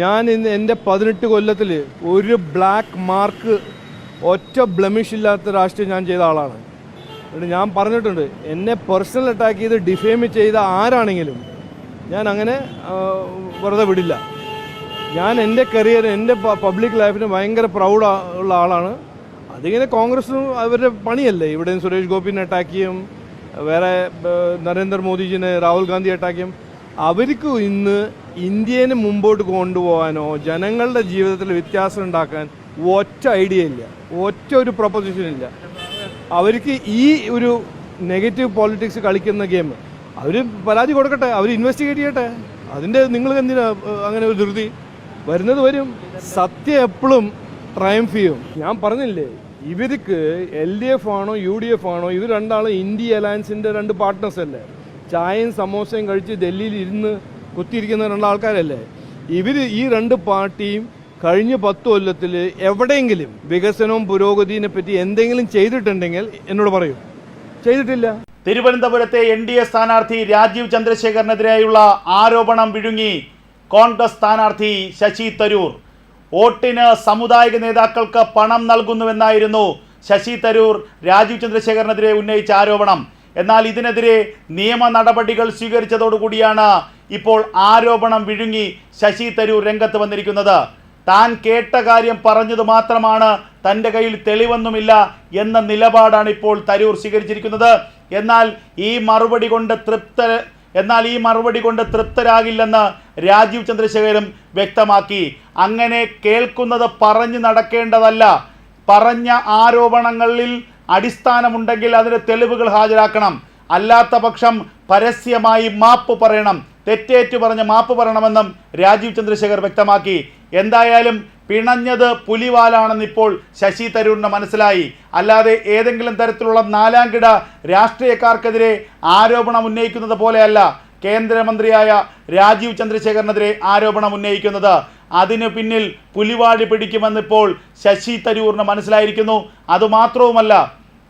ഞാൻ ഇന്ന് എന്റെ പതിനെട്ട് കൊല്ലത്തിൽ ഒരു ബ്ലാക്ക് മാർക്ക് ഒറ്റ ബ്ലമിഷ് ഇല്ലാത്ത രാഷ്ട്രീയം ഞാൻ ചെയ്ത ആളാണ്. എന്നിട്ട് ഞാൻ പറഞ്ഞിട്ടുണ്ട് എന്നെ പേഴ്സണൽ അറ്റാക്ക് ചെയ്ത് ഡിഫെയിം ചെയ്ത ആരാണെങ്കിലും ഞാൻ അങ്ങനെ വെറുതെ വിടില്ല. ഞാൻ എന്റെ കരിയർ എന്റെ പബ്ലിക് ലൈഫിന് ഭയങ്കര പ്രൗഡ് ഉള്ള ആളാണ്. അതിങ്ങനെ കോൺഗ്രസും അവരുടെ പണിയല്ലേ? ഇവിടെ സുരേഷ് ഗോപിനെ അറ്റാക്ക് ചെയ്യും വേറെ നരേന്ദ്രമോദിജിനെ രാഹുൽ ഗാന്ധി അറ്റാക്ക് ചെയ്യും. അവർക്ക് ഇന്ന് ഇന്ത്യനെ മുമ്പോട്ട് കൊണ്ടുപോകാനോ ജനങ്ങളുടെ ജീവിതത്തിൽ വ്യത്യാസം ഉണ്ടാക്കാൻ ഒറ്റ ഐഡിയ ഇല്ല. ഒറ്റ ഒരു പ്രൊപ്പോസിഷൻ ഇല്ല. അവർക്ക് ഈ ഒരു നെഗറ്റീവ് പോളിറ്റിക്സ് കളിക്കുന്ന ഗെയിം അവർ പരാതി കൊടുക്കട്ടെ അവർ ഇൻവെസ്റ്റിഗേറ്റ് ചെയ്യട്ടെ. അതിന്റെ നിങ്ങൾ എന്തിനാ അങ്ങനെ ഒരു ധൃതി? വരുന്നത് വരും. സത്യം എപ്പോഴും ട്രയംഫ് ചെയ്യും. ഞാൻ പറഞ്ഞില്ലേ ഇവർക്ക് എൽ ഡി എഫ് ആണോ യു ഡി എഫ് ആണോ ഇവർ രണ്ടാളും ഇന്ത്യ അലയൻസിന്റെ രണ്ട് പാർട്ട്നേഴ്സ് അല്ലേ? ചായയും സമോസയും കഴിച്ച് ഡൽഹിയിൽ ഇരുന്ന് കുത്തിയിരിക്കുന്ന രണ്ട് ആൾക്കാരല്ലേ? ഇവർ ഈ രണ്ട് പാർട്ടിയും കഴിഞ്ഞ പത്ത് കൊല്ലത്തിൽ എവിടെയെങ്കിലും വികസനവും പുരോഗതിയെ പറ്റി എന്തെങ്കിലും ചെയ്തിട്ടുണ്ടെങ്കിൽ എന്നോട് പറയൂ. ചെയ്തിട്ടില്ല. തിരുവനന്തപുരത്തെ എൻ ഡി എ സ്ഥാനാർത്ഥി രാജീവ് ചന്ദ്രശേഖരനെതിരെയുള്ള ആരോപണം വിഴുങ്ങി കോൺഗ്രസ് സ്ഥാനാർത്ഥി ശശി തരൂർ. വോട്ടിന് സമുദായിക നേതാക്കൾക്ക് പണം നൽകുന്നുവെന്നായിരുന്നു ശശി തരൂർ രാജീവ് ചന്ദ്രശേഖരനെതിരെ ഉന്നയിച്ച ആരോപണം. എന്നാൽ ഇതിനെതിരെ നിയമ നടപടികൾ സ്വീകരിച്ചതോടുകൂടിയാണ് ഇപ്പോൾ ആരോപണം വിഴുങ്ങി ശശി തരൂർ രംഗത്ത് വന്നിരിക്കുന്നത്. താൻ കേട്ട കാര്യം പറഞ്ഞത് മാത്രമാണ് തന്റെ കയ്യിൽ തെളിവൊന്നുമില്ല എന്ന നിലപാടാണ് ഇപ്പോൾ തരൂർ സ്വീകരിച്ചിരിക്കുന്നത്. എന്നാൽ ഈ മറുപടി കൊണ്ട് തൃപ്ത എന്നാൽ ഈ മറുപടി കൊണ്ട് തൃപ്തരാകില്ലെന്ന് രാജീവ് ചന്ദ്രശേഖരും വ്യക്തമാക്കി. അങ്ങനെ കേൾക്കുന്നത് പറഞ്ഞു നടക്കേണ്ടതല്ല. പറഞ്ഞ ആരോപണങ്ങളിൽ അടിസ്ഥാനമുണ്ടെങ്കിൽ അതിന് തെളിവുകൾ ഹാജരാക്കണം. അല്ലാത്ത പക്ഷം പരസ്യമായി മാപ്പ് പറയണം. തെറ്റേറ്റു പറഞ്ഞ് മാപ്പ് പറയണമെന്നും രാജീവ് ചന്ദ്രശേഖർ വ്യക്തമാക്കി. എന്തായാലും പിണഞ്ഞത് പുലിവാലാണെന്ന് ഇപ്പോൾ ശശി തരൂരിന് മനസ്സിലായി. അല്ലാതെ ഏതെങ്കിലും തരത്തിലുള്ള നാലാംകിട രാഷ്ട്രീയക്കാർക്കെതിരെ ആരോപണം ഉന്നയിക്കുന്നത് പോലെയല്ല കേന്ദ്രമന്ത്രിയായ രാജീവ് ചന്ദ്രശേഖരനെതിരെ ആരോപണം ഉന്നയിക്കുന്നത്. അതിനു പിന്നിൽ പുലിവാഴി പിടിക്കുമെന്നിപ്പോൾ ശശി തരൂറിന് മനസ്സിലായിരിക്കുന്നു. അതുമാത്രവുമല്ല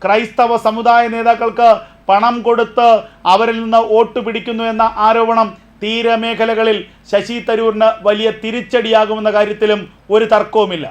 ക്രൈസ്തവ സമുദായ നേതാക്കൾക്ക് പണം കൊടുത്ത് അവരിൽ നിന്ന് വോട്ട് പിടിക്കുന്നു എന്ന ആരോപണം തീരമേഖലകളിൽ ശശി തരൂരിന് വലിയ തിരിച്ചടിയാകുമെന്ന കാര്യത്തിലും ഒരു തർക്കവുമില്ല.